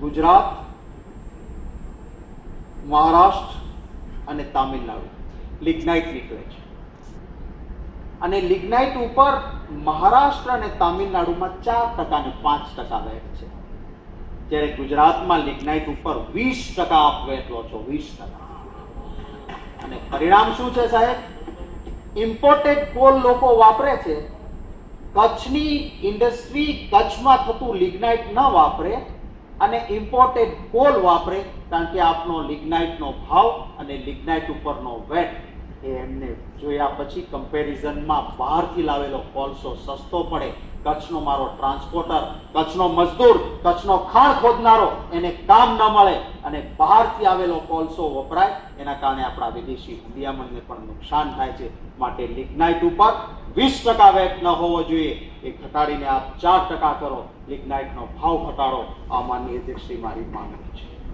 ગુજરાત, મહારાષ્ટ્ર અને તામિલનાડુ. લિગ્નાઇટ નીકળે છે. અને લિગ્નાઇટ ઉપર મહારાષ્ટ્ર અને તામિલનાડુમાં ચાર ટકા અને પાંચ ટકા વેટ છે. જ્યારે ગુજરાતમાં લિગ્નાઇટ ઉપર વીસ ટકા આપ વેટ લો છો, વીસ ટકા. અને પરિણામ શું છે સાહેબ? ઇમ્પોર્ટેડ કોલ લોકો વાપરે છે. કચ્છની ઇન્ડસ્ટ્રી કચ્છમાં થતું લિગ્નાઇટ ન વાપરે. અને ઇમ્પોર્ટેડ કોલ વાપરે કારણ કે આપનો લિગ્નાઇટનો ભાવ અને લિગ્નાઇટ ઉપરનો વેટ એ એમને જોયા પછી કમ્પેરિઝનમાં બહારથી લાવેલો કોલસો સસ્તો પડે. કચ્છનો મારો ટ્રાન્સપોર્ટર, કચ્છનો મજદૂર, કચ્છનો ખાણ ખોદનારો, એને કામ ન મળે. અને બહારથી આવેલો કોલસો વપરાય. એના કારણે આપણા વિદેશી હુંડિયામણને પણ નુકસાન થાય છે. માટે લિગ્નાઇટ ઉપર વીસ ટકા વેટ ન હોવો જોઈએ. એ ઘટાડીને આપ ચાર ટકા કરો. લિગ્નાઇટનો ભાવ ઘટાડો. આ માન્ય મારી માંગણી છે.